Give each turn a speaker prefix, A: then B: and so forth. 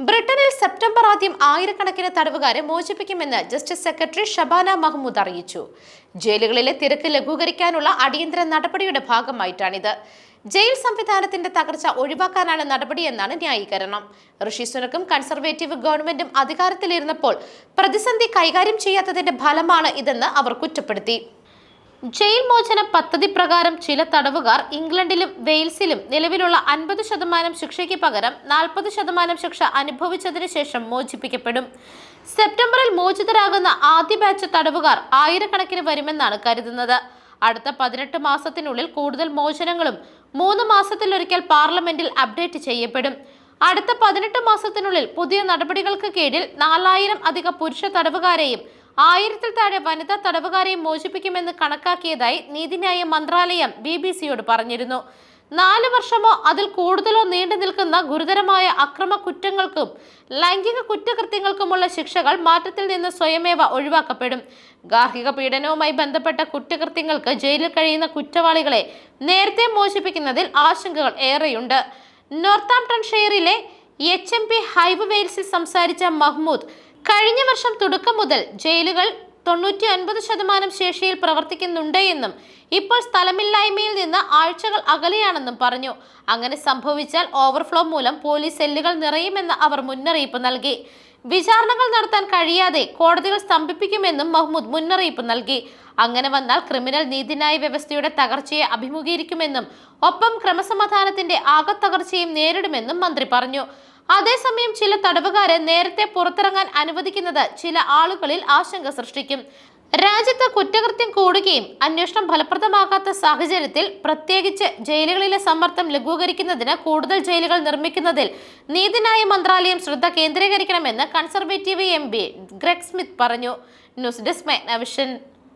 A: ബ്രിട്ടനിൽ സെപ്റ്റംബർ ആദ്യം ആയിരക്കണക്കിന് തടവുകാരെ മോചിപ്പിക്കുമെന്ന് ജസ്റ്റിസ് സെക്രട്ടറി ഷബാന മഹ്മൂദ് അറിയിച്ചു. ജയിലുകളിലെ തിരക്ക് ലഘൂകരിക്കാനുള്ള അടിയന്തര നടപടിയുടെ ഭാഗമായിട്ടാണിത്. ജയിൽ സംവിധാനത്തിന്റെ തകർച്ച ഒഴിവാക്കാനാണ് നടപടിയെന്നാണ് ന്യായീകരണം. ഋഷി സുനക്കും കൺസർവേറ്റീവ് ഗവൺമെന്റും അധികാരത്തിലിരുന്നപ്പോൾ പ്രതിസന്ധി കൈകാര്യം ചെയ്യാത്തതിന്റെ ഫലമാണ് ഇതെന്ന് അവർ കുറ്റപ്പെടുത്തി. ജയിൽ മോചന പദ്ധതി പ്രകാരം ചില തടവുകാർ ഇംഗ്ലണ്ടിലും വെയിൽസിലും നിലവിലുള്ള അൻപത് ശതമാനം ശിക്ഷയ്ക്ക് പകരം നാൽപ്പത് ശതമാനം ശിക്ഷ അനുഭവിച്ചതിന് ശേഷം മോചിപ്പിക്കപ്പെടും. സെപ്റ്റംബറിൽ മോചിതരാകുന്ന ആദ്യ ബാച്ച് തടവുകാർ ആയിരക്കണക്കിന് വരുമെന്നാണ് കരുതുന്നത്. അടുത്ത പതിനെട്ട് മാസത്തിനുള്ളിൽ കൂടുതൽ മോചനങ്ങളും മൂന്ന് മാസത്തിലൊരിക്കൽ പാർലമെന്റിൽ അപ്ഡേറ്റ് ചെയ്യപ്പെടും. അടുത്ത പതിനെട്ട് മാസത്തിനുള്ളിൽ പുതിയ നടപടികൾക്ക് കീഴിൽ നാലായിരം അധിക പുരുഷ തടവുകാരെയും ആയിരത്തിൽ താഴെ വനിതാ തടവുകാരെയും മോചിപ്പിക്കുമെന്ന് കണക്കാക്കിയതായി നീതിന്യായ മന്ത്രാലയം ബി ബി സിയോട് പറഞ്ഞിരുന്നു. നാല് വർഷമോ അതിൽ കൂടുതലോ നീണ്ടു നിൽക്കുന്ന ഗുരുതരമായ അക്രമ കുറ്റങ്ങൾക്കും ലൈംഗിക കുറ്റകൃത്യങ്ങൾക്കുമുള്ള ശിക്ഷകൾ മാറ്റത്തിൽ നിന്ന് സ്വയമേവ ഒഴിവാക്കപ്പെടും. ഗാർഹിക പീഡനവുമായി ബന്ധപ്പെട്ട കുറ്റകൃത്യങ്ങൾക്ക് ജയിലിൽ കഴിയുന്ന കുറ്റവാളികളെ നേരത്തെ മോചിപ്പിക്കുന്നതിൽ ആശങ്കകൾ ഏറെയുണ്ട്. നോർത്താംപ്ടൺ ഷെയറിലെ എച്ച് എം പി ഹൈവ് വെയിൽസിൽ സംസാരിച്ച മഹ്മൂദ് കഴിഞ്ഞ വർഷം തുടക്കം മുതൽ ജയിലുകൾ തൊണ്ണൂറ്റി ഒൻപത് ശതമാനം ശേഷിയിൽ പ്രവർത്തിക്കുന്നുണ്ട് എന്നും ഇപ്പോൾ സ്ഥലമില്ലായ്മയിൽ നിന്ന് ആഴ്ചകൾ അകലെയാണെന്നും പറഞ്ഞു. അങ്ങനെ സംഭവിച്ചാൽ ഓവർഫ്ലോ മൂലം പോലീസ് സെല്ലുകൾ നിറയുമെന്ന് അവർ മുന്നറിയിപ്പ് നൽകി. വിചാരണകൾ നടത്താൻ കഴിയാതെ കോടതികൾ സ്തംഭിപ്പിക്കുമെന്നും മഹ്മൂദ് മുന്നറിയിപ്പ് നൽകി. അങ്ങനെ വന്നാൽ ക്രിമിനൽ നീതിന്യായ വ്യവസ്ഥയുടെ തകർച്ചയെ അഭിമുഖീകരിക്കുമെന്നും ഒപ്പം ക്രമസമാധാനത്തിന്റെ ആകത്തകർച്ചയും നേരിടുമെന്നും മന്ത്രി പറഞ്ഞു. അതേസമയം ചില തടവുകാരെ നേരത്തെ പുറത്തിറങ്ങാൻ അനുവദിക്കുന്നത് ചില ആളുകളിൽ ആശങ്ക സൃഷ്ടിക്കും. രാജ്യത്ത് കുറ്റകൃത്യം കൂടുകയും അന്വേഷണം ഫലപ്രദമാകാത്ത സാഹചര്യത്തിൽ പ്രത്യേകിച്ച് ജയിലുകളിലെ സമ്മർദ്ദം ലഘൂകരിക്കുന്നതിന് കൂടുതൽ ജയിലുകൾ നിർമ്മിക്കുന്നതിൽ നീതിന്യായ മന്ത്രാലയം ശ്രദ്ധ കേന്ദ്രീകരിക്കണമെന്ന് conservative M P Greg Smith പറഞ്ഞു. News desk മെഗ്നവിഷൻ.